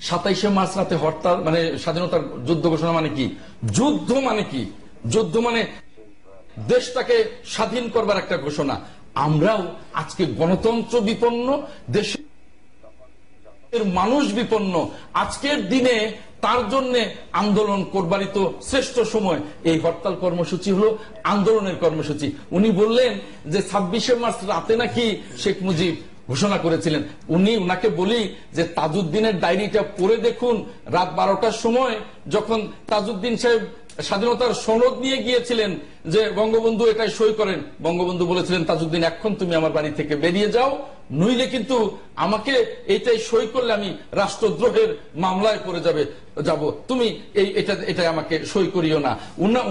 সাতাইশে মার্চ রাতে হরতাল মানে স্বাধীনতার যুদ্ধ ঘোষণা মানে কি? যুদ্ধ মানে কি? যুদ্ধ মানে দেশটাকে স্বাধীন করবার একটা ঘোষণা। আমরাও আজকে গণতন্ত্র বিপন্ন, দেশের মানুষ বিপন্ন, আজকের দিনে তার জন্য আন্দোলন করবারই তো শ্রেষ্ঠ সময়। এই হরতাল কর্মসূচি হলো আন্দোলনের কর্মসূচি। উনি বললেন যে ছাব্বিশে মার্চ রাতে নাকি শেখ মুজিব ঘোষণা করেছিলেন। উনি উনাকে বলি যে তাজউদ্দিনের ডায়েরিটা পড়ে দেখুন, রাত বারোটার সময় যখন তাজউদ্দিন সাহেব স্বাধীনতার সনদ নিয়ে গিয়েছিলেন যে বঙ্গবন্ধু এটাই সই করেন। বঙ্গবন্ধু বলেছিলেন তাজউদ্দিন এখন তুমি আমার বাড়ি থেকে বেরিয়ে যাও। নইলে কিন্তু আমাকে এইটাই সই করলে আমি রাষ্ট্রদ্রোহের মামলায় পড়ে যাবে যাব। তুমি এই এটা এটা আমাকে সই করিও না।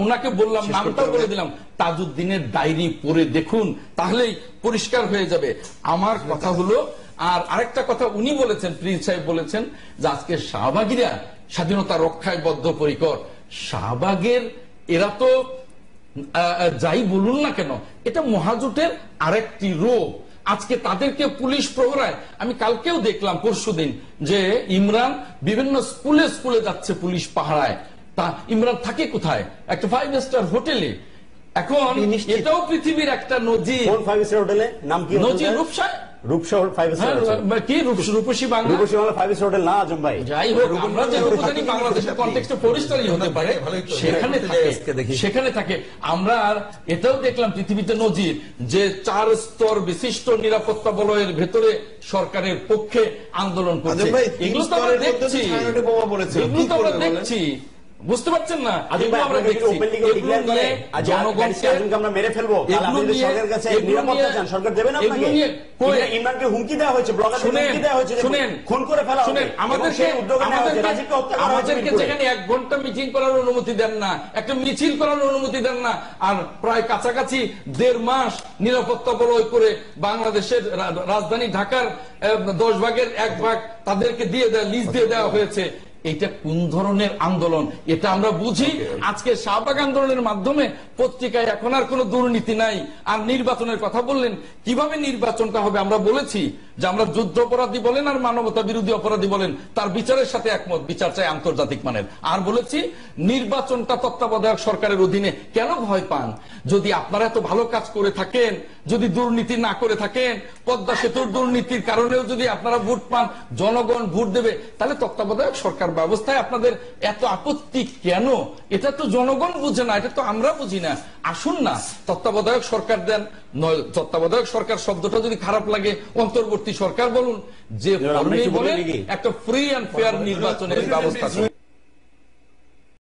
উনাকে বললাম নামটাও বলে দিলাম তাজউদ্দিনের ডায়েরি পড়ে দেখুন তাহলেই পরিষ্কার হয়ে যাবে। আমার কথা হলো আর আরেকটা কথা উনি বলেছেন প্রিন্স সাহেব বলেছেন যে আজকে শাহবাগীরা স্বাধীনতা রক্ষায় বদ্ধপরিকর। শাহবাগের এরা তো যাই বলুন না কেন এটা মহাজোটের আরেকটি রোগ। আজকে তাদেরকে পুলিশ প্রহরায়। আমি কালকেও দেখলাম পরশুদিন যে ইমরান বিভিন্ন স্কুলে স্কুলে যাচ্ছে পুলিশ পাহারায়। তা ইমরান থাকে কোথায়? একটা ফাইভ স্টার হোটেলে। এখন এটাও পৃথিবীর একটা নজির। ফাইভ স্টার হোটেলে? নাম কি নজির রূপসায়? রূপসা ফাইভ স্টার হ্যাঁ, কি Rupasi Bangla? Rupasi Bangla five star hotel না আজম ভাই যাই হোক আমরা যে রূপদানি বাংলাদেশের কন্টেক্সটে পরিষ্কারই হতে পারে সেখানে থাকে। যাই আজকে দেখি। সেখানে থাকে। আমরা আর এটাও দেখলাম পৃথিবীতে নজির যে চার স্তর বিশিষ্ট নিরাপত্তা বলয়ের ভেতরে সরকারের পক্ষে আন্দোলন করছে। ভাই, তিন এগুলো তো আমরা দেখছি। এগুলো তো আমরা দেখছি। বুঝতে পারছেন না? আমরা দেখছি। আমরা মেরে ফেলব। সরকারের কাছে নিরাপত্তা চান। সরকার দেবে না আপনাকে? ইমরানকে হুমকি দেওয়া হয়েছে ব্লগারকে শুনেন হুমকি দেওয়া হয়েছে শুনেন। খুন করে ফেলা শুনেন আমাদেরকে আমাদেরকে যেখানে এক ঘণ্টা মিটিং করার অনুমতি দেন না একটা মিছিল করার অনুমতি দেন না আর প্রায় কাছাকাছি দেড় মাস নিরাপত্তা বলয় করে বাংলাদেশের রাজধানী ঢাকার দশ ভাগের এক ভাগ তাদেরকে দিয়ে দেয় লিজ দিয়ে দেওয়া হয়েছে। এটা কোন ধরনের আন্দোলন? এটা আমরা বুঝি। আজকে শাহবাগ আন্দোলনের মাধ্যমে পত্রিকায় এখন আর কোনো দুর্নীতি নাই। আর নির্বাচনের কথা বললেন কীভাবে নির্বাচনটা হবে আমরা বলেছি যে আমরা যুদ্ধ অপরাধী বলেন আর মানবতা বিরোধী অপরাধী বলেন তার বিচারের সাথে একমত। বিচার চাই আন্তর্জাতিক মানের। আর বলেছি নির্বাচনটা তত্ত্বাবধায়ক সরকারের অধীনে কেন ভয় পান? যদি আপনারা এত ভালো কাজ করে থাকেন যদি দুর্নীতি না করে থাকেন পদ্মা সেতুর দুর্নীতির কারণেও যদি আপনারা ভোট পান জনগণ ভোট দেবে তাহলে তত্ত্বাবধায়ক সরকার ব্যবস্থায় আপনাদের এত আপত্তি কেন? এটা তো জনগণ বুঝে না এটা তো আমরা বুঝি না। আসুন না তত্ত্বাবধায়ক সরকার দেন নয় তত্ত্বাবধায়ক সরকার শব্দটা যদি খারাপ লাগে অন্তর্বর্তী সরকার বলুন। যে একটু বলে বলেন একটা ফ্রি অ্যান্ড ফেয়ার নির্বাচনের ব্যবস্থা।